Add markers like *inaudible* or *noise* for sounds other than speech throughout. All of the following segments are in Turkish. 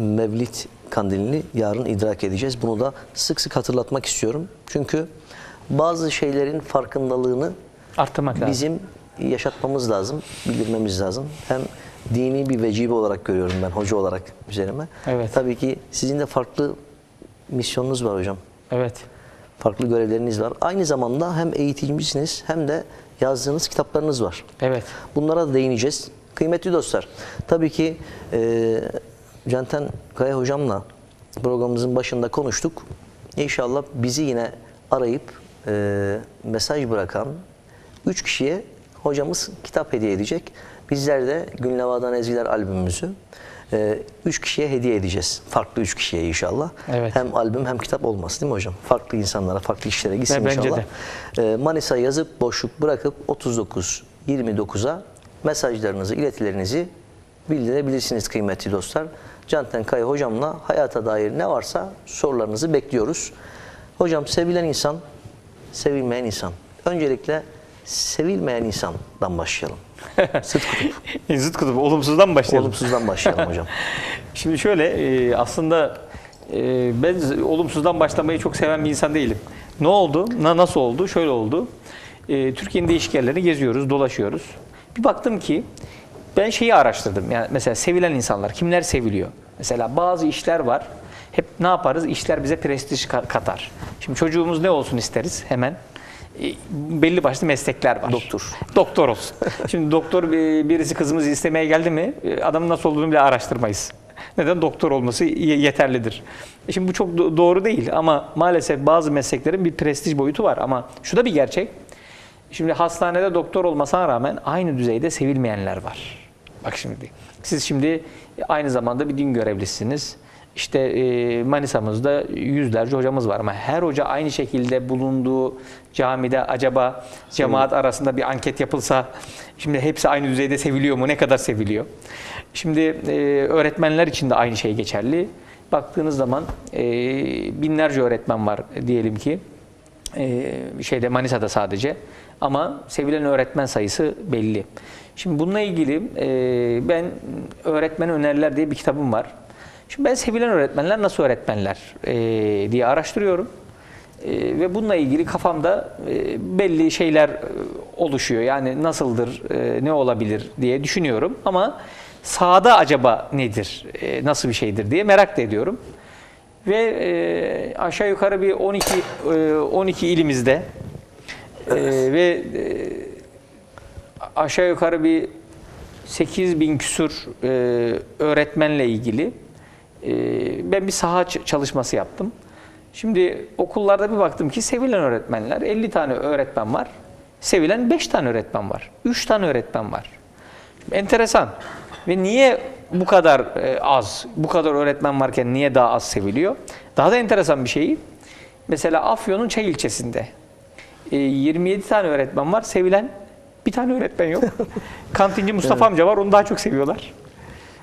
Mevlid kandilini yarın idrak edeceğiz. Bunu da sık sık hatırlatmak istiyorum. Çünkü bazı şeylerin farkındalığını Arttırmak lazım. bizim yaşatmamız lazım, bildirmemiz lazım. Hem dini bir vecibe olarak görüyorum ben hoca olarak üzerime. Evet. Tabii ki sizin de farklı misyonunuz var hocam. Evet. Farklı görevleriniz var. Aynı zamanda hem eğiticisiniz hem de yazdığınız kitaplarınız var. Evet. Bunlara da değineceğiz. Kıymetli dostlar, tabii ki e, Canten Kaya hocamla programımızın başında konuştuk. İnşallah bizi yine arayıp e, mesaj bırakan üç kişiye hocamız kitap hediye edecek. Bizler de Günleva'dan Ezgiler albümümüzü e, üç kişiye hediye edeceğiz. Farklı üç kişiye inşallah. Evet. Hem albüm hem kitap olması değil mi hocam? Farklı insanlara, farklı işlere gitsin Ve inşallah. E, Manisa yazıp boşluk bırakıp 39 29'a mesajlarınızı, iletilerinizi bildirebilirsiniz kıymetli dostlar. Canten Kaya hocamla hayata dair ne varsa sorularınızı bekliyoruz. Hocam sevilen insan, sevilmeyen insan. Öncelikle sevilmeyen insandan başlayalım. *laughs* Sıt kutup. Zıt kutup olumsuzdan başlayalım. Olumsuzdan başlayalım hocam. *laughs* Şimdi şöyle e, aslında e, ben olumsuzdan başlamayı çok seven bir insan değilim. Ne oldu? Na, nasıl oldu? Şöyle oldu. E, Türkiye'nin değişik yerlerini geziyoruz, dolaşıyoruz. Bir baktım ki ben şeyi araştırdım. Yani mesela sevilen insanlar, kimler seviliyor? Mesela bazı işler var. Hep ne yaparız? İşler bize prestij ka- katar. Şimdi çocuğumuz ne olsun isteriz hemen? E, belli başlı meslekler var. Doktor. Doktor olsun. Şimdi doktor e, birisi kızımızı istemeye geldi mi e, adamın nasıl olduğunu bile araştırmayız. Neden? Doktor olması ye- yeterlidir. Şimdi bu çok do- doğru değil ama maalesef bazı mesleklerin bir prestij boyutu var ama şu da bir gerçek. Şimdi hastanede doktor olmasına rağmen aynı düzeyde sevilmeyenler var. Bak şimdi siz şimdi aynı zamanda bir din görevlisiniz. İşte e, Manisa'mızda yüzlerce hocamız var ama her hoca aynı şekilde bulunduğu camide acaba cemaat arasında bir anket yapılsa şimdi hepsi aynı düzeyde seviliyor mu? Ne kadar seviliyor? Şimdi e, öğretmenler için de aynı şey geçerli. Baktığınız zaman e, binlerce öğretmen var diyelim ki. Ee, şeyde Manisa'da sadece ama sevilen öğretmen sayısı belli. Şimdi bununla ilgili e, ben öğretmen öneriler diye bir kitabım var. Şimdi ben sevilen öğretmenler nasıl öğretmenler e, diye araştırıyorum. E, ve bununla ilgili kafamda belli şeyler oluşuyor. Yani nasıldır, ne olabilir diye düşünüyorum. Ama sahada acaba nedir, nasıl bir şeydir diye merak da ediyorum. Ve e, aşağı yukarı bir 12 e, 12 ilimizde e, ve e, aşağı yukarı bir 8 bin küsur e, öğretmenle ilgili e, ben bir saha çalışması yaptım. Şimdi okullarda bir baktım ki sevilen öğretmenler 50 tane öğretmen var. Sevilen 5 tane öğretmen var. 3 tane öğretmen var. Enteresan. Ve niye bu kadar e, az, bu kadar öğretmen varken niye daha az seviliyor? Daha da enteresan bir şey. Mesela Afyon'un Çay ilçesinde e, 27 tane öğretmen var. Sevilen bir tane öğretmen yok. *laughs* Kantinci Mustafa amca var. Onu daha çok seviyorlar.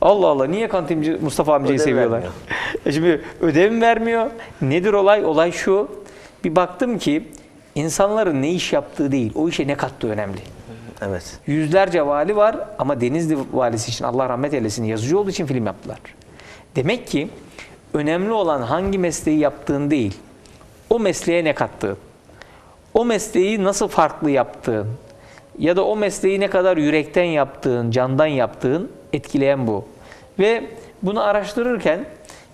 Allah Allah niye kantinci Mustafa amcayı Ödev seviyorlar? *laughs* E Şimdi ödev mi vermiyor? Nedir olay? Olay şu. Bir baktım ki insanların ne iş yaptığı değil, o işe ne kattığı önemli. Evet. Yüzlerce vali var ama Denizli valisi için Allah rahmet eylesin yazıcı olduğu için film yaptılar. Demek ki önemli olan hangi mesleği yaptığın değil, o mesleğe ne kattığın, o mesleği nasıl farklı yaptığın ya da o mesleği ne kadar yürekten yaptığın, candan yaptığın etkileyen bu. Ve bunu araştırırken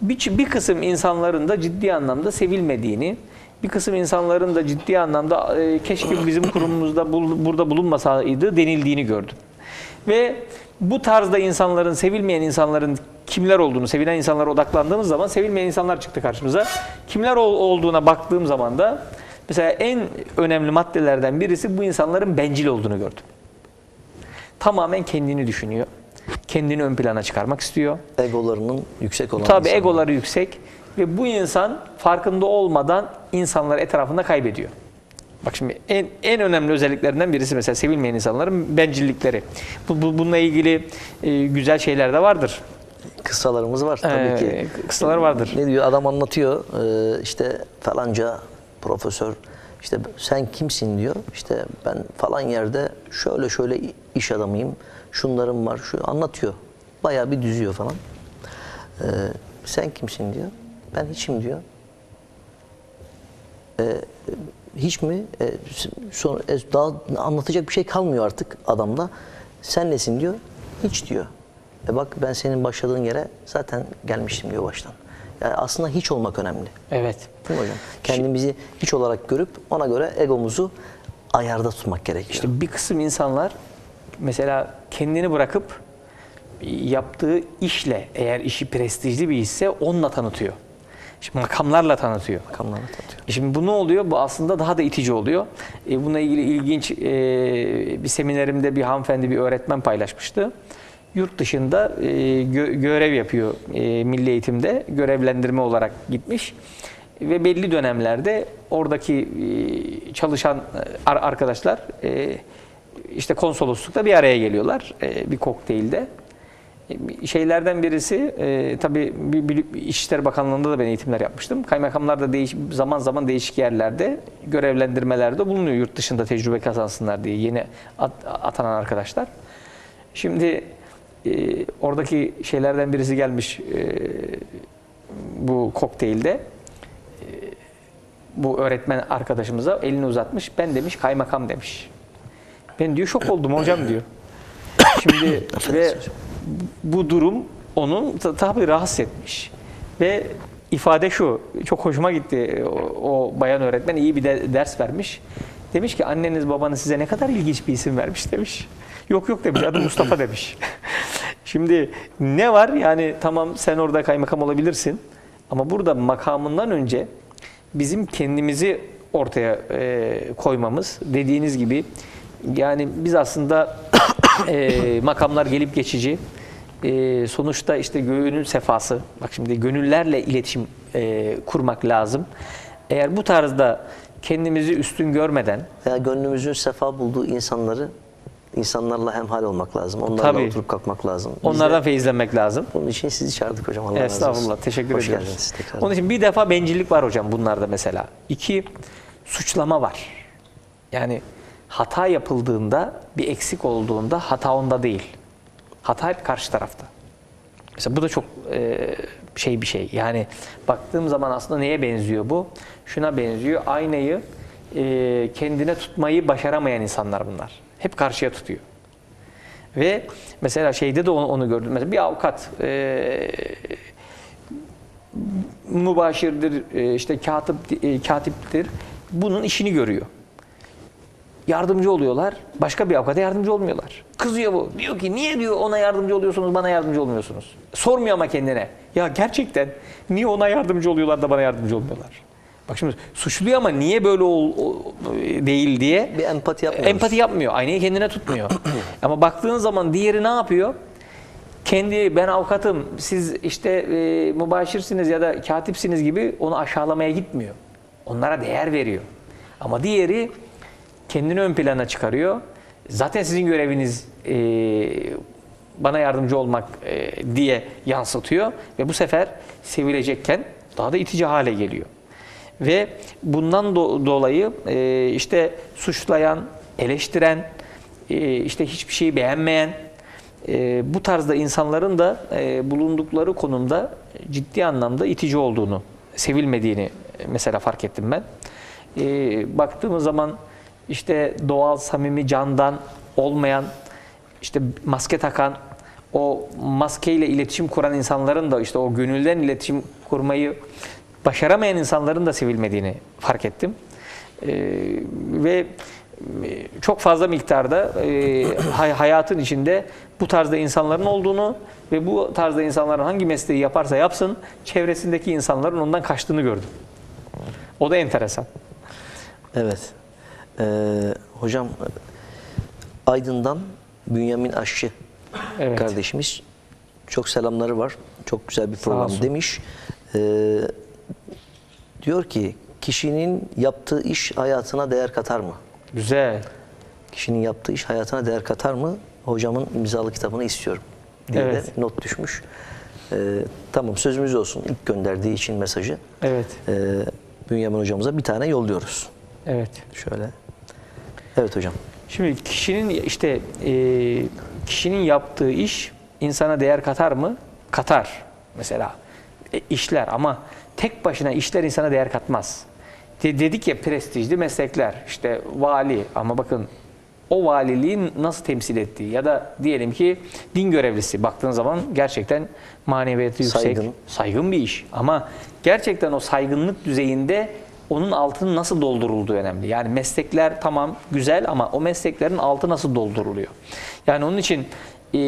bir, bir kısım insanların da ciddi anlamda sevilmediğini, bir kısım insanların da ciddi anlamda e, keşke bizim kurumumuzda bul- burada bulunmasaydı denildiğini gördüm. Ve bu tarzda insanların, sevilmeyen insanların kimler olduğunu, sevilen insanlara odaklandığımız zaman sevilmeyen insanlar çıktı karşımıza. Kimler ol- olduğuna baktığım zaman da mesela en önemli maddelerden birisi bu insanların bencil olduğunu gördüm. Tamamen kendini düşünüyor. Kendini ön plana çıkarmak istiyor. Egolarının yüksek olan Tabii insanlar. egoları yüksek ve bu insan farkında olmadan insanları etrafında kaybediyor. Bak şimdi en, en önemli özelliklerinden birisi mesela sevilmeyen insanların bencillikleri. Bu, bu- bununla ilgili e, güzel şeyler de vardır. Kıssalarımız var tabii Ee, ki. kıssalar vardır. Ne diyor? Adam anlatıyor. Ee, işte falanca profesör işte sen kimsin diyor. İşte ben falan yerde şöyle şöyle iş adamıyım. Şunlarım var. Şu anlatıyor. Bayağı bir düzüyor falan. Ee, sen kimsin diyor. Ben hiçim diyor. Ee, hiç mi? Ee, sonra e, daha anlatacak bir şey kalmıyor artık adamda. Sen nesin diyor. Hiç diyor. E bak ben senin başladığın yere zaten gelmiştim diyor baştan. Yani aslında hiç olmak önemli. Evet. Değil mi hocam? Kendimizi hiç olarak görüp ona göre egomuzu ayarda tutmak gerekiyor. İşte bir kısım insanlar mesela kendini bırakıp yaptığı işle eğer işi prestijli bir işse onunla tanıtıyor. Şimdi makamlarla tanıtıyor. Makamlarla tanıtıyor. Şimdi bu ne oluyor? Bu aslında daha da itici oluyor. E, bununla ilgili ilginç e, bir seminerimde bir hanımefendi, bir öğretmen paylaşmıştı. Yurt dışında e, gö- görev yapıyor e, milli eğitimde. Görevlendirme olarak gitmiş. Ve belli dönemlerde oradaki e, çalışan e, ar- arkadaşlar e, işte konsoloslukta bir araya geliyorlar e, bir kokteylde. Şeylerden birisi e, tabii İçişleri Bakanlığı'nda da ben eğitimler yapmıştım. Kaymakamlar da değiş, zaman zaman değişik yerlerde görevlendirmelerde bulunuyor yurt dışında tecrübe kazansınlar diye yeni at- atanan arkadaşlar. Şimdi e, oradaki şeylerden birisi gelmiş e, bu kokteylde E, bu öğretmen arkadaşımıza elini uzatmış. Ben demiş kaymakam demiş. Ben diyor şok oldum hocam diyor. Şimdi *laughs* ve bu durum onu ta- tabii rahatsız etmiş. Ve ifade şu, çok hoşuma gitti. O, o bayan öğretmen iyi bir de, ders vermiş. Demiş ki anneniz babanız size ne kadar ilginç bir isim vermiş demiş. Yok yok demiş adı Mustafa demiş. *laughs* Şimdi ne var yani tamam sen orada kaymakam olabilirsin. Ama burada makamından önce bizim kendimizi ortaya e, koymamız dediğiniz gibi yani biz aslında e, makamlar gelip geçici E, sonuçta işte gönül sefası bak şimdi gönüllerle iletişim e, kurmak lazım. Eğer bu tarzda kendimizi üstün görmeden Veya gönlümüzün sefa bulduğu insanları insanlarla hemhal olmak lazım. Onlarla Tabii. oturup kalkmak lazım. Biz de onlardan feyizlenmek lazım. bunun için sizi çağırdık hocam. Allah razı olsun. Estağfurullah. Teşekkür Hoş ediyoruz. geldiniz tekrar. Onun için bir defa bencillik var hocam bunlarda mesela. İki, suçlama var. Yani hata yapıldığında, bir eksik olduğunda hata onda değil. Hata hep karşı tarafta. Mesela bu da çok e, şey bir şey. Yani baktığım zaman aslında neye benziyor bu? Şuna benziyor. Aynayı e, kendine tutmayı başaramayan insanlar bunlar. Hep karşıya tutuyor. Ve mesela şeyde de onu, onu gördüm. Mesela bir avukat e, mübaşirdir, e, işte katip, e, katiptir. Bunun işini görüyor. Yardımcı oluyorlar. Başka bir avukata yardımcı olmuyorlar. Kızıyor bu. Diyor ki niye diyor ona yardımcı oluyorsunuz bana yardımcı olmuyorsunuz. Sormuyor ama kendine. Ya gerçekten niye ona yardımcı oluyorlar da bana yardımcı olmuyorlar. Bak şimdi suçluyor ama niye böyle ol, o- değil diye Bir empati yapmıyoruz. empati yapmıyor. Aynayı kendine tutmuyor. *clears throat* Ama baktığın zaman diğeri ne yapıyor? Kendi ben avukatım, siz işte e, mübaşirsiniz ya da katipsiniz gibi onu aşağılamaya gitmiyor. Onlara değer veriyor. Ama diğeri kendini ön plana çıkarıyor. Zaten sizin göreviniz e, bana yardımcı olmak e, diye yansıtıyor ve bu sefer sevilecekken daha da itici hale geliyor. Ve bundan do- dolayı e, işte suçlayan, eleştiren, e, işte hiçbir şeyi beğenmeyen e, bu tarzda insanların da e, bulundukları konumda ciddi anlamda itici olduğunu, sevilmediğini mesela fark ettim ben. E, baktığımız zaman işte doğal, samimi, candan olmayan, işte maske takan, o maskeyle iletişim kuran insanların da işte o gönülden iletişim kurmayı başaramayan insanların da sevilmediğini fark ettim. Ee, ve e, çok fazla miktarda e, hay- hayatın içinde bu tarzda insanların olduğunu ve bu tarzda insanların hangi mesleği yaparsa yapsın çevresindeki insanların ondan kaçtığını gördüm. O da enteresan. Evet. Ee, hocam Aydın'dan Bünyamin Aşçı Evet. kardeşimiz çok selamları var. Çok güzel bir program demiş. Ee, diyor ki kişinin yaptığı iş hayatına değer katar mı? Güzel. Kişinin yaptığı iş hayatına değer katar mı? Hocamın imzalı kitabını istiyorum diye Evet. de not düşmüş. Ee, tamam sözümüz olsun. İlk gönderdiği için mesajı. Evet. Ee, Bünyamin hocamıza bir tane yolluyoruz. Evet. Şöyle. Evet hocam. Şimdi kişinin işte e, kişinin yaptığı iş insana değer katar mı? Katar. mesela e, işler ama tek başına işler insana değer katmaz. De- dedik ya prestijli meslekler işte vali ama bakın o valiliğin nasıl temsil ettiği ya da diyelim ki din görevlisi baktığın zaman gerçekten maneviyatı yüksek, Saygın. saygın bir iş ama gerçekten o saygınlık düzeyinde onun altını nasıl doldurulduğu önemli. Yani meslekler tamam güzel ama o mesleklerin altı nasıl dolduruluyor? Yani onun için e,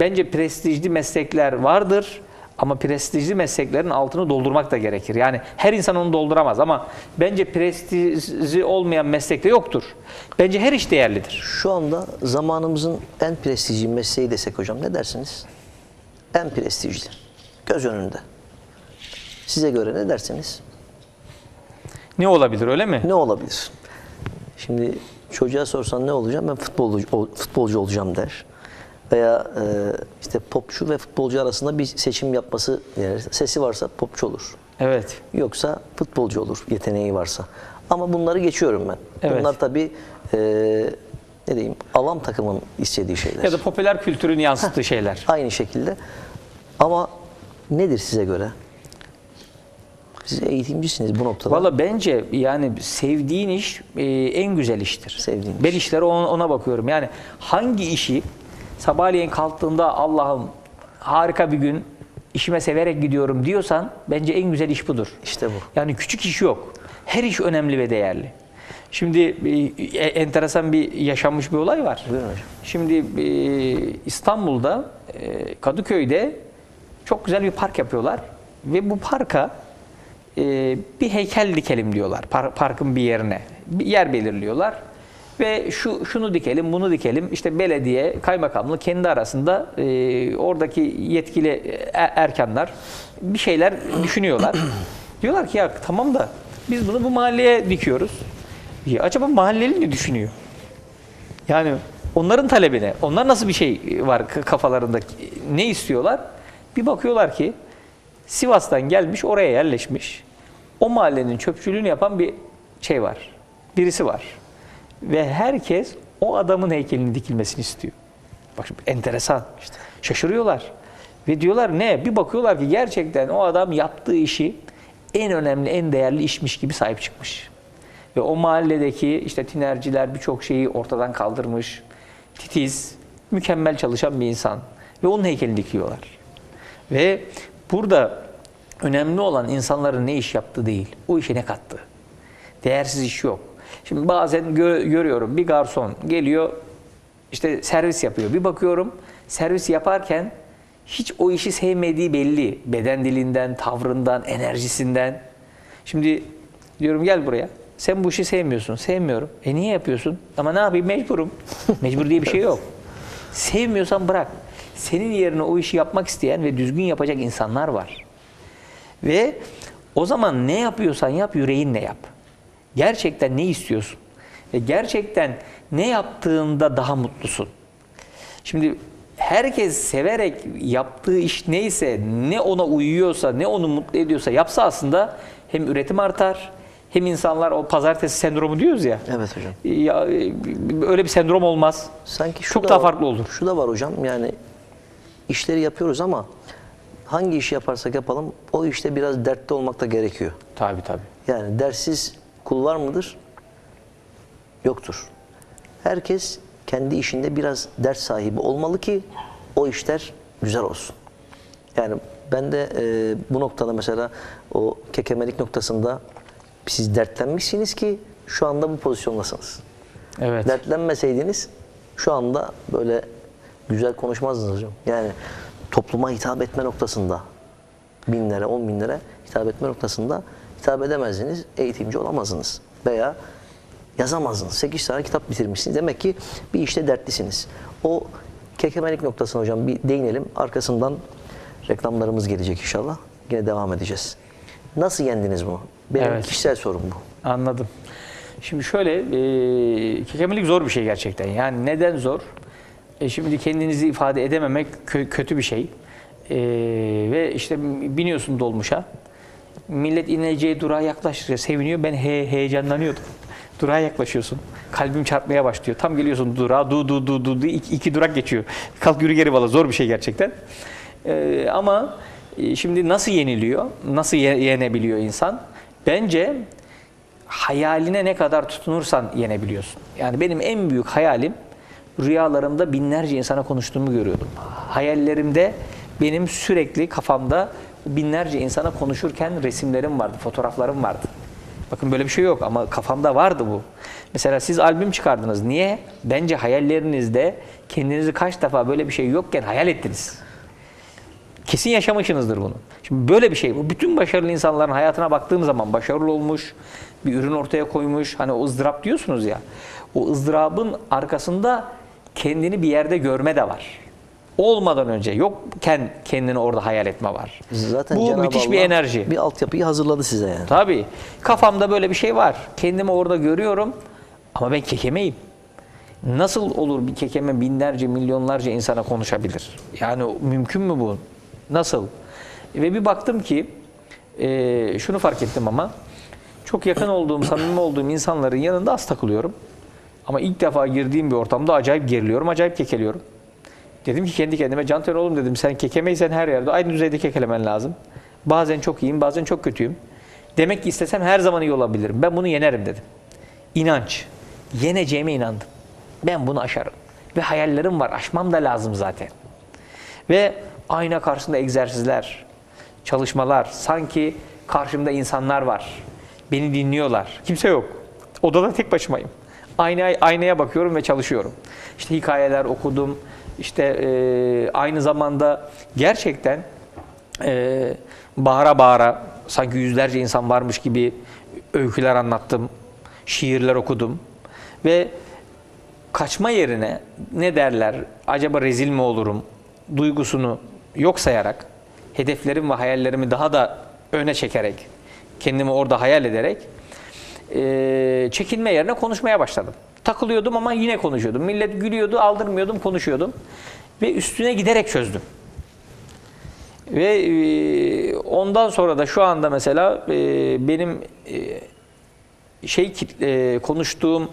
bence prestijli meslekler vardır ama prestijli mesleklerin altını doldurmak da gerekir. Yani her insan onu dolduramaz ama bence prestijli olmayan meslekte yoktur. Bence her iş değerlidir. Şu anda zamanımızın en prestijli mesleği desek hocam ne dersiniz? En prestijli. Göz önünde. Size göre ne dersiniz? Ne olabilir öyle mi? Ne olabilir? Şimdi çocuğa sorsan ne olacağım? Ben futbolcu, ol- futbolcu olacağım der. Veya e, işte popçu ve futbolcu arasında bir seçim yapması yani sesi varsa popçu olur. Evet. Yoksa futbolcu olur yeteneği varsa. Ama bunları geçiyorum ben. Evet. Bunlar tabii e, ne diyeyim avam takımın istediği şeyler. Ya da popüler kültürün yansıttığı şeyler. Aynı şekilde. Ama nedir size göre? Siz eğitimcisiniz bu noktada. Valla bence yani sevdiğin iş e, en güzel iştir. Sevdiğin ben iş. işlere ona, ona bakıyorum. Yani hangi işi sabahleyin kalktığında Allah'ım harika bir gün işime severek gidiyorum diyorsan bence en güzel iş budur. İşte bu. Yani küçük iş yok. Her iş önemli ve değerli. Şimdi e, e, enteresan bir yaşanmış bir olay var. Buyurun hocam. Şimdi e, İstanbul'da e, Kadıköy'de çok güzel bir park yapıyorlar ve bu parka e, bir heykel dikelim diyorlar par- parkın bir yerine. Bir yer belirliyorlar ve şu şunu dikelim, bunu dikelim. İşte belediye, kaymakamlık kendi arasında e, oradaki yetkili e, erkanlar bir şeyler düşünüyorlar. *clears throat* diyorlar ki ya tamam da biz bunu bu mahalleye dikiyoruz. Ya acaba mahalleli ne düşünüyor? Yani onların talebine, onlar nasıl bir şey var kafalarında, ne istiyorlar? Bir bakıyorlar ki Sivas'tan gelmiş, oraya yerleşmiş. O mahallenin çöpçülüğünü yapan bir şey var. Birisi var. Ve herkes o adamın heykelinin dikilmesini istiyor. Bak şimdi enteresan. işte. Şaşırıyorlar. Ve diyorlar ne? Bir bakıyorlar ki gerçekten o adam yaptığı işi en önemli, en değerli işmiş gibi sahip çıkmış. Ve o mahalledeki işte tinerciler birçok şeyi ortadan kaldırmış. Titiz, mükemmel çalışan bir insan. Ve onun heykelini dikiyorlar. Ve burada önemli olan insanların ne iş yaptığı değil, o işe ne kattı. Değersiz iş yok. Şimdi bazen gö- görüyorum bir garson geliyor işte servis yapıyor. Bir bakıyorum servis yaparken hiç o işi sevmediği belli. Beden dilinden, tavrından, enerjisinden. Şimdi diyorum gel buraya. Sen bu işi sevmiyorsun. Sevmiyorum. E niye yapıyorsun? Ama ne yapayım mecburum. *laughs* Mecbur diye bir şey yok. Sevmiyorsan bırak. Senin yerine o işi yapmak isteyen ve düzgün yapacak insanlar var. Ve o zaman ne yapıyorsan yap yüreğinle yap. Gerçekten ne istiyorsun? Ve gerçekten ne yaptığında daha mutlusun. Şimdi herkes severek yaptığı iş neyse, ne ona uyuyorsa, ne onu mutlu ediyorsa yapsa aslında hem üretim artar, hem insanlar o pazartesi sendromu diyoruz ya. Evet hocam. Ya, öyle bir sendrom olmaz. Sanki şu Çok da daha var- farklı olur. Şu da var hocam yani işleri yapıyoruz ama hangi işi yaparsak yapalım o işte biraz dertli olmak da gerekiyor. Tabii tabii. Yani dersiz kul var mıdır? Yoktur. Herkes kendi işinde biraz dert sahibi olmalı ki o işler güzel olsun. Yani ben de e, bu noktada mesela o kekemelik noktasında siz dertlenmişsiniz ki şu anda bu pozisyondasınız. Evet. Dertlenmeseydiniz şu anda böyle güzel konuşmazdınız hocam. Yani topluma hitap etme noktasında binlere, on binlere hitap etme noktasında hitap edemezdiniz, eğitimci olamazdınız. Veya yazamazdınız. 8 tane kitap bitirmişsiniz. Demek ki bir işte dertlisiniz. O kekemelik noktasına hocam bir değinelim. Arkasından reklamlarımız gelecek inşallah. Yine devam edeceğiz. Nasıl yendiniz bunu? Benim Evet. kişisel sorum bu. Anladım. Şimdi şöyle, e, kekemelik zor bir şey gerçekten. Yani neden zor? E, şimdi kendinizi ifade edememek kö- kötü bir şey. E, ve işte biniyorsun dolmuşa. Millet ineceği durağa yaklaşıyor, seviniyor. Ben he, heyecanlanıyordum. *laughs* Durağa yaklaşıyorsun. Kalbim çarpmaya başlıyor. Tam geliyorsun durağa, du du du du diye iki, iki durak geçiyor. Kalk yürü geri valla zor bir şey gerçekten. E, ama E, Şimdi nasıl yeniliyor? Nasıl ye- yenebiliyor insan? Bence hayaline ne kadar tutunursan yenebiliyorsun. Yani benim en büyük hayalim rüyalarımda binlerce insana konuştuğumu görüyordum. Hayallerimde benim sürekli kafamda binlerce insana konuşurken resimlerim vardı, fotoğraflarım vardı. Bakın böyle bir şey yok ama kafamda vardı bu. Mesela siz albüm çıkardınız. Niye? Bence hayallerinizde kendinizi kaç defa böyle bir şey yokken hayal ettiniz. Kesin yaşamışsınızdır bunu. Şimdi böyle bir şey bu. Bütün başarılı insanların hayatına baktığım zaman başarılı olmuş, bir ürün ortaya koymuş. Hani o ızdırap diyorsunuz ya. O ızdırabın arkasında kendini bir yerde görme de var. Olmadan önce yokken kendini orada hayal etme var. Zaten bu Cenab-ı müthiş bir Allah enerji. Bir altyapıyı hazırladı size yani. Tabii. Kafamda böyle bir şey var. Kendimi orada görüyorum ama ben kekemeyim. Nasıl olur bir kekeme binlerce, milyonlarca insana konuşabilir? Yani mümkün mü bu? Nasıl? Ve bir baktım ki e, şunu fark ettim ama çok yakın olduğum, samimi olduğum insanların yanında az takılıyorum. Ama ilk defa girdiğim bir ortamda acayip geriliyorum, acayip kekeliyorum. Dedim ki kendi kendime Canter oğlum dedim sen kekemeysen her yerde aynı düzeyde kekelemen lazım. Bazen çok iyiyim, bazen çok kötüyüm. Demek ki istesem her zaman iyi olabilirim. Ben bunu yenerim dedim. İnanç. Yeneceğime inandım. Ben bunu aşarım. Ve hayallerim var. Aşmam da lazım zaten. Ve ayna karşısında egzersizler, çalışmalar. Sanki karşımda insanlar var. Beni dinliyorlar. Kimse yok. Odada tek başımayım. Aynaya, aynaya bakıyorum ve çalışıyorum. İşte hikayeler okudum. İşte e, aynı zamanda gerçekten e, bağıra bağıra sanki yüzlerce insan varmış gibi öyküler anlattım. Şiirler okudum. Ve kaçma yerine ne derler acaba rezil mi olurum duygusunu yok sayarak hedeflerim ve hayallerimi daha da öne çekerek kendimi orada hayal ederek eee, çekinme yerine konuşmaya başladım. Takılıyordum ama yine konuşuyordum. Millet gülüyordu, aldırmıyordum, konuşuyordum. Ve üstüne giderek çözdüm. Ve eee, ondan sonra da şu anda mesela eee, benim şey e, konuştuğum e,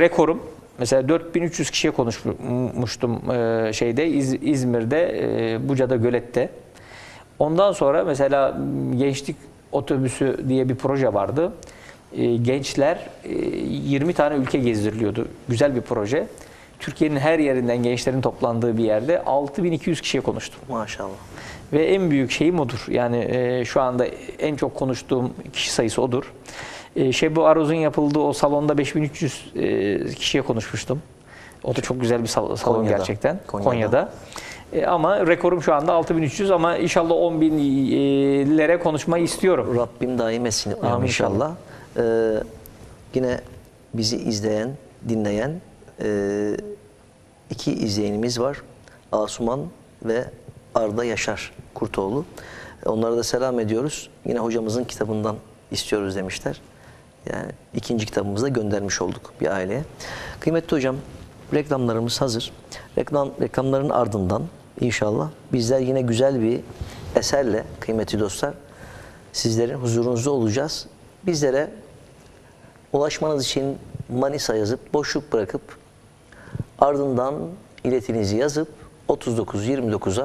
rekorum mesela 4300 kişiye konuşmuştum e, şeyde İz- İzmir'de e, Buca'da Gölet'te. Ondan sonra mesela gençlik otobüsü diye bir proje vardı. E, gençler e, 20 tane ülke gezdiriliyordu. Güzel bir proje. Türkiye'nin her yerinden gençlerin toplandığı bir yerde 6200 kişiye konuştum. Maşallah. Ve en büyük şeyim odur. Yani e, şu anda en çok konuştuğum kişi sayısı odur. E, Şebu Aruz'un yapıldığı o salonda 5300 e, kişiye konuşmuştum. O da çok güzel bir sal- salon Konya'da. gerçekten. Konya'da. Konya'da. E, ama rekorum şu anda 6300 ama inşallah 10.000'lere konuşmayı istiyorum. Rabbim daim etsin Amin inşallah. Ee, yine bizi izleyen, dinleyen e, iki izleyenimiz var. Asuman ve Arda Yaşar Kurtoğlu. Onlara da selam ediyoruz. Yine hocamızın kitabından istiyoruz demişler. Yani ikinci kitabımızı da göndermiş olduk bir aileye. Kıymetli hocam, reklamlarımız hazır. Reklam reklamların ardından inşallah bizler yine güzel bir eserle kıymetli dostlar sizlerin huzurunuzda olacağız. Bizlere ulaşmanız için Manisa yazıp boşluk bırakıp ardından iletinizi yazıp 3929'a